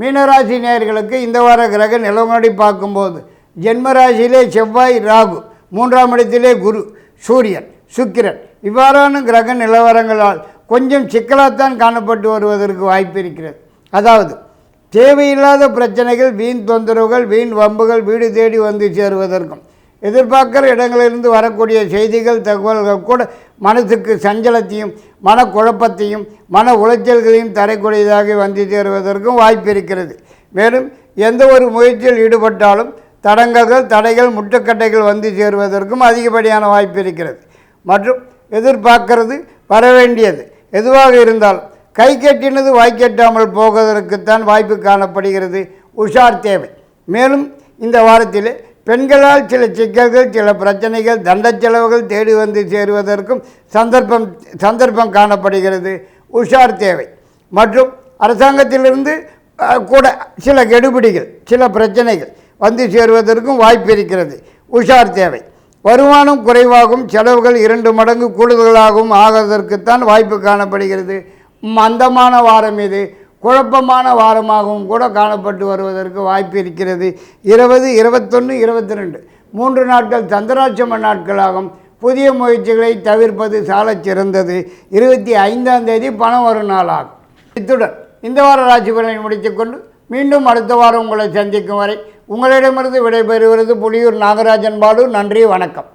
மீனராசி நேயர்களுக்கு இந்த வார கிரக நிலவரடி பார்க்கும்போது ஜென்மராசியிலே செவ்வாய் ராகு மூன்றாம் இடத்திலே குரு சூரியன் சுக்கிரன். இவ்வாறான கிரக நிலவரங்களால் கொஞ்சம் சிக்கலாகத்தான் காணப்பட்டு வருவதற்கு வாய்ப்பு இருக்கிறது. அதாவது தேவையில்லாத பிரச்சனைகள் வீண் தொந்தரவுகள் வீண் வம்புகள் வீடு தேடி வந்து சேருவதற்கும் எதிர்பார்க்குற இடங்களிலிருந்து வரக்கூடிய செய்திகள் தகவல்கள் கூட மனதுக்கு சஞ்சலத்தையும் மனக்குழப்பத்தையும் மன உளைச்சல்களையும் தரக்கூடியதாக வந்து சேருவதற்கும் வாய்ப்பு இருக்கிறது. மேலும் எந்த ஒரு முயற்சியில் ஈடுபட்டாலும் தடங்கல்கள் தடைகள் முட்டுக்கட்டைகள் வந்து சேருவதற்கும் அதிகப்படியான வாய்ப்பு இருக்கிறது. மற்றும் எதிர்பார்க்கிறது வர வேண்டியது. எதுவாக இருந்தாலும் கை கட்டினது வாய்க்கெட்டாமல் போவதற்குத்தான் வாய்ப்பு காணப்படுகிறது. உஷார் தேவை. மேலும் இந்த வாரத்தில் பெண்களால் சில சிக்கல்கள் சில பிரச்சனைகள் தண்ட செலவுகள் தேடி வந்து சேருவதற்கும் சந்தர்ப்பம் சந்தர்ப்பம் காணப்படுகிறது. உஷார் தேவை. மற்றும் அரசாங்கத்திலிருந்து கூட சில கெடுபிடிகள் சில பிரச்சனைகள் வந்து சேருவதற்கும் வாய்ப்பு இருக்கிறது. உஷார் தேவை. வருமானம் குறைவாகும் செலவுகள் இரண்டு மடங்கு கூடுதலாகவும் ஆவதற்குத்தான் வாய்ப்பு காணப்படுகிறது. மந்தமான வாரம் இது. குழப்பமான வாரமாகவும் கூட காணப்பட்டு வருவதற்கு வாய்ப்பு இருக்கிறது. இருபது இருபத்தொன்று இருபத்தி ரெண்டு மூன்று நாட்கள் சந்திராட்சம நாட்களாகும். புதிய முயற்சிகளை தவிர்ப்பது சாலச் சிறந்தது. இருபத்தி ஐந்தாம் தேதி பணம் வரும் நாளாகும். இத்துடன் இந்த வார ராசி பலனை முடித்துக்கொண்டு மீண்டும் அடுத்த வாரம் உங்களை சந்திக்கும் வரை உங்களிடமிருந்து விடைபெறுவது புலியூர் நாகராஜன் பாலு. நன்றி வணக்கம்.